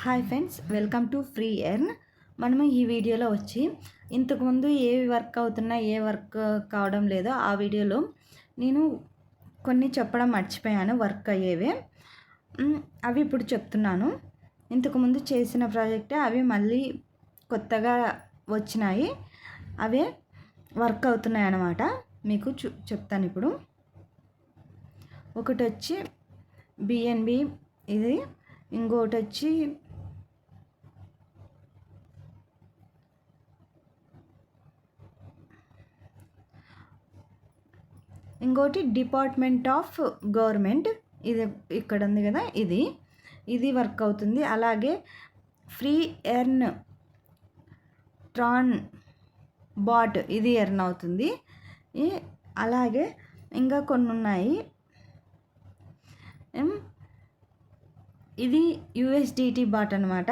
Hi friends welcome to free earn. మనము ఈ వీడియోలో వచ్చి ఇంతకుముందు ఏ వర్క్ అవుతున్నా ఏ వర్క్ కావడం లేదో ఆ వీడియోలో నేను కొన్ని చెప్పడం మర్చిపోయాను వర్క్ అయ్యేవే. అవి ఇప్పుడు చెప్తున్నాను. ఇంతకుముందు చేసిన ప్రాజెక్టే అవి మళ్ళీ కొత్తగా వచ్చినాయి. అవే వర్క్ అవుతున్నాయి అన్నమాట. మీకు చూ చెప్తాను ఇప్పుడు. ఒకటి వచ్చి బిఎన్బి ఇది ఇంకోటి వచ్చి ఇంకోటి డిపార్ట్మెంట్ ఆఫ్ గవర్నమెంట్. ఇది ఇక్కడ ఉంది కదా ఇది. ఇది వర్క్ అవుతుంది. అలాగే ఫ్రీ ఎర్న్ ట్రాన్ బాట్ ఇది ఎర్న్ అవుతుంది. ఈ- అలాగే ఇంకా కొన్ని ఉన్నాయి. ఇది యుఎస్డిటీ బాట్ అనమాట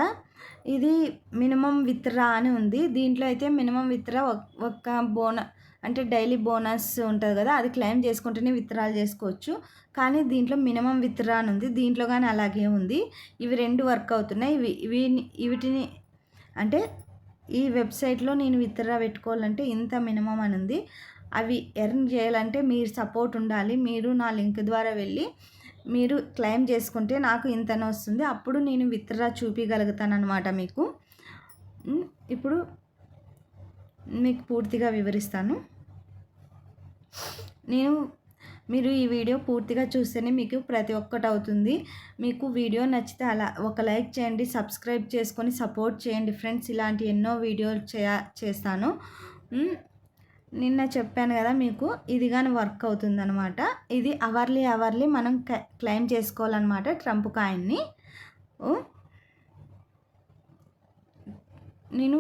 ఇది మినిమం విత్రా అని ఉంది. దీంట్లో అయితే మినిమం విత్రా ఒక్క బోన అంటే డైలీ బోనస్ ఉంటుంది కదా అది క్లెయిమ్ చేసుకుంటేనే విత్డ్రాల్ చేసుకోవచ్చు. కానీ దీంట్లో మినిమం విత్డ్రా అని ఉంది దీంట్లో కానీ అలాగే ఉంది. ఇవి రెండు వర్క్ అవుతున్నాయి. ఇవి ఇవి వీటిని అంటే ఈ వెబ్సైట్లో నేను విత్డ్రా పెట్టుకోవాలంటే ఇంత మినిమం అని ఉంది. అవి ఎర్న్ చేయాలంటే మీరు సపోర్ట్ ఉండాలి. మీరు నా లింక్ ద్వారా వెళ్ళి మీరు క్లెయిమ్ చేసుకుంటే నాకు ఇంతనే వస్తుంది. అప్పుడు నేను విత్డ్రా చూపించగలుగుతాను అనమాట మీకు ఇప్పుడు మీకు పూర్తిగా వివరిస్తాను. నేను మీరు ఈ వీడియో పూర్తిగా చూస్తేనే మీకు ప్రతి ఒక్కటి అవుతుంది. మీకు వీడియో నచ్చితే అలా ఒక లైక్ చేయండి సబ్స్క్రైబ్ చేసుకొని సపోర్ట్ చేయండి ఫ్రెండ్స్. ఇలాంటి ఎన్నో వీడియోలు చేయ చేస్తాను. నిన్న చెప్పాను కదా మీకు ఇది కానీ వర్క్ అవుతుంది అనమాట ఇది అవర్లీ అవర్లీ మనం క్లెయిమ్ చేసుకోవాలన్నమాట ట్రంప్ కాయిన్ని. నేను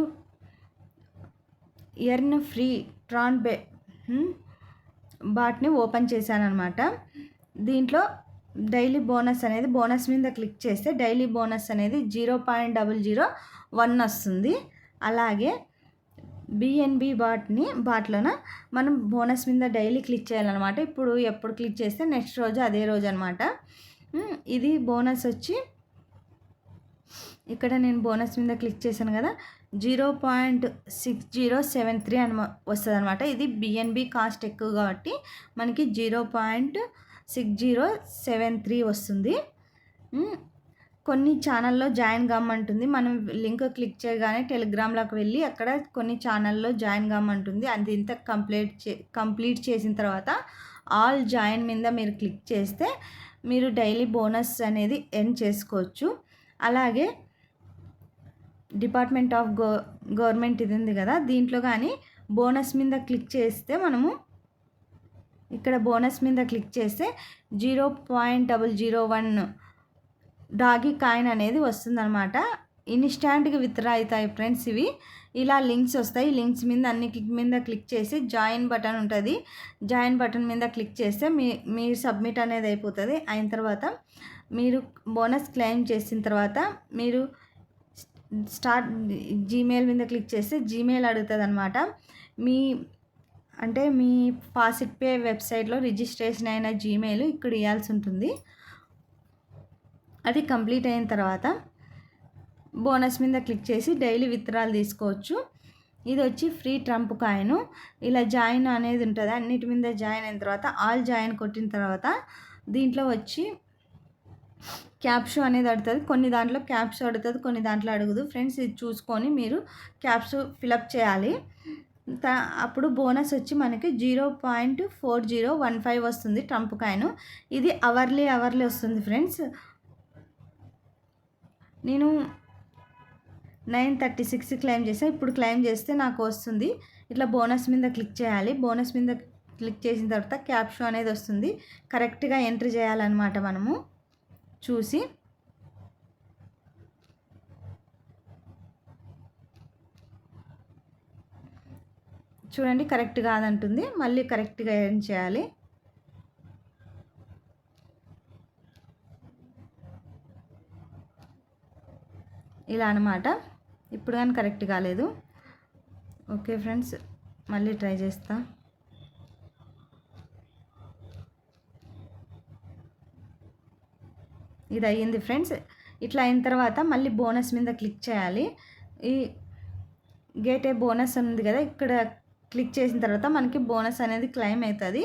ఎర్న్ ఫ్రీ ట్రాన్ బే బాట్ని ఓపెన్ చేశాను అనమాట దీంట్లో డైలీ బోనస్ అనేది బోనస్ మీద క్లిక్ చేస్తే డైలీ బోనస్ అనేది zero point double zero one వస్తుంది. అలాగే బిఎన్బి బాట్ని బాట్లోన మనం బోనస్ మీద డైలీ క్లిక్ చేయాలన్నమాట. ఇప్పుడు ఎప్పుడు క్లిక్ చేస్తే నెక్స్ట్ రోజు అదే రోజు అనమాట ఇది బోనస్ వచ్చి ఇక్కడ నేను బోనస్ మీద క్లిక్ చేశాను కదా zero point six zero seven three అని వస్తుంది అనమాట ఇది బిఎన్బి కాస్ట్ ఎక్కువ కాబట్టి మనకి zero point six zero seven three వస్తుంది. కొన్ని ఛానల్లో జాయిన్ కమ్మంటుంది మనం లింక్ క్లిక్ చేయగానే టెలిగ్రామ్లోకి వెళ్ళి అక్కడ కొన్ని ఛానల్లో జాయిన్ కమ్మంటుంది అది ఇంత కంప్లీట్ చే కంప్లీట్ చేసిన తర్వాత ఆల్ జాయిన్ మీద మీరు క్లిక్ చేస్తే మీరు డైలీ బోనస్ అనేది ఎర్న్ చేసుకోవచ్చు. అలాగే డిపార్ట్మెంట్ ఆఫ్ గో గవర్నమెంట్ ఇది ఉంది కదా దీంట్లో కానీ బోనస్ మీద క్లిక్ చేస్తే మనము ఇక్కడ బోనస్ మీద క్లిక్ చేస్తే zero point double zero one Dogecoin అనేది వస్తుందన్నమాట. ఇన్స్టాంట్గా విత్డ్రా అవుతాయి ఫ్రెండ్స్ ఇవి. ఇలా లింక్స్ వస్తాయి. లింక్స్ మీద అన్ని క్లిక్ మీద క్లిక్ చేసి జాయిన్ బటన్ ఉంటుంది. జాయిన్ బటన్ మీద క్లిక్ చేస్తే మీ మీరు సబ్మిట్ అనేది అయిపోతుంది. అయిన తర్వాత మీరు బోనస్ క్లెయిమ్ చేసిన తర్వాత మీరు స్టార్ట్ జీమెయిల్ మీద క్లిక్ చేస్తే జీమెయిల్ అడుగుతుంది అనమాట మీ అంటే మీ ఫాసిట్ పే వెబ్సైట్లో రిజిస్ట్రేషన్ అయిన జీమెయిల్ ఇక్కడ ఇవ్వాల్సి ఉంటుంది. అది కంప్లీట్ అయిన తర్వాత బోనస్ మీద క్లిక్ చేసి డైలీ విత్డ్రాలు తీసుకోవచ్చు. ఇది వచ్చి ఫ్రీ ట్రంప్ కాయిన్. ఇలా జాయిన్ అనేది ఉంటుంది. అన్నిటి మీద జాయిన్ అయిన తర్వాత ఆల్ జాయిన్ కొట్టిన తర్వాత దీంట్లో వచ్చి క్యాప్షో అనేది అడుగుతుంది కొన్ని దాంట్లో క్యాప్షో అడుగుతుంది కొన్ని దాంట్లో అడుగుదు. ఫ్రెండ్స్ ఇది చూసుకొని మీరు క్యాప్షో ఫిలప్ చేయాలి. త- అప్పుడు బోనస్ వచ్చి మనకి zero point four zero one five వస్తుంది ట్రంప్ కాయిన్. ఇది అవర్లీ అవర్లీ వస్తుంది ఫ్రెండ్స్. నేను నైన్ థర్టీ సిక్స్ క్లెయిమ్ చేసాను ఇప్పుడు క్లెయిమ్ చేస్తే నాకు వస్తుంది. ఇట్లా బోనస్ మీద క్లిక్ చేయాలి. బోనస్ మీద క్లిక్ చేసిన తర్వాత క్యాప్షో అనేది వస్తుంది. కరెక్ట్గా ఎంట్రీ చేయాలన్నమాట మనము. చూసి చూడండి కరెక్ట్ కాదంటుంది మళ్ళీ కరెక్ట్గా ఏం చేయాలి? ఇలా అనమాట ఇప్పుడు కానీ కరెక్ట్ కాలేదు. ఓకే ఫ్రెండ్స్ మళ్ళీ ట్రై చేస్తాను ఇది అయ్యింది ఫ్రెండ్స్. ఇట్లా అయిన తర్వాత మళ్ళీ బోనస్ మీద క్లిక్ చేయాలి. ఈ గేట్ ఏ బోనస్ ఉంది కదా ఇక్కడ క్లిక్ చేసిన తర్వాత మనకి బోనస్ అనేది క్లెయిమ్ అవుతుంది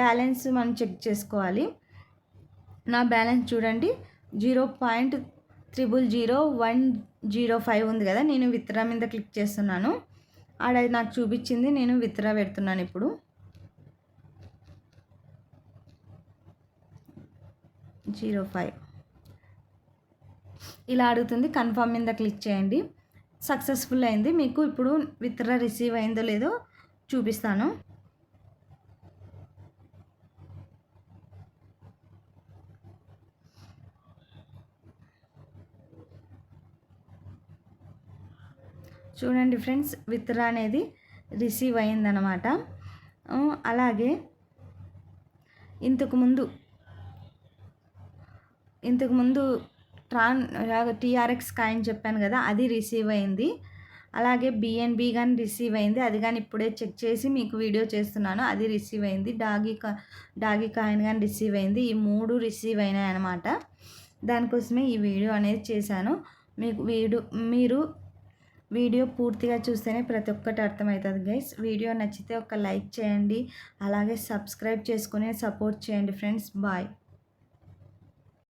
బ్యాలెన్స్ మనం చెక్ చేసుకోవాలి. నా బ్యాలెన్స్ చూడండి. Zero point triple zero one zero five ఉంది కదా నేను విత్డ్రా మీద క్లిక్ చేస్తున్నాను. ఆడ నాకు చూపించింది నేను విత్డ్రా పెడుతున్నాను ఇప్పుడు. Zero five. ఇలా అడుగుతుంది కన్ఫర్మ్ మీద క్లిక్ చేయండి. సక్సెస్ఫుల్ అయింది. మీకు ఇప్పుడు విత్డ్రా రిసీవ్ అయిందో లేదో చూపిస్తాను. చూడండి ఫ్రెండ్స్ విత్డ్రా అనేది రిసీవ్ అయిందనమాట అలాగే ఇంతకుముందు ఇంతకుముందు ట్రాన్ టీఆర్ఎక్స్ కాయిన్ చెప్పాను కదా అది రిసీవ్ అయింది. అలాగే బిఎన్బి కానీ రిసీవ్ అయింది. అది కానీ ఇప్పుడే చెక్ చేసి మీకు వీడియో చేస్తున్నాను. అది రిసీవ్ అయింది. డాగీ కా డాగీ కాయిన్ కానీ రిసీవ్ అయింది. ఈ మూడు రిసీవ్ అయినాయి అనమాట దానికోసమే ఈ వీడియో అనేది చేశాను. మీకు వీడియో మీరు వీడియో పూర్తిగా చూస్తేనే ప్రతి ఒక్కటి అర్థమవుతుంది గైస్ వీడియో నచ్చితే ఒక లైక్ చేయండి. అలాగే సబ్స్క్రైబ్ చేసుకుని సపోర్ట్ చేయండి ఫ్రెండ్స్. బాయ్.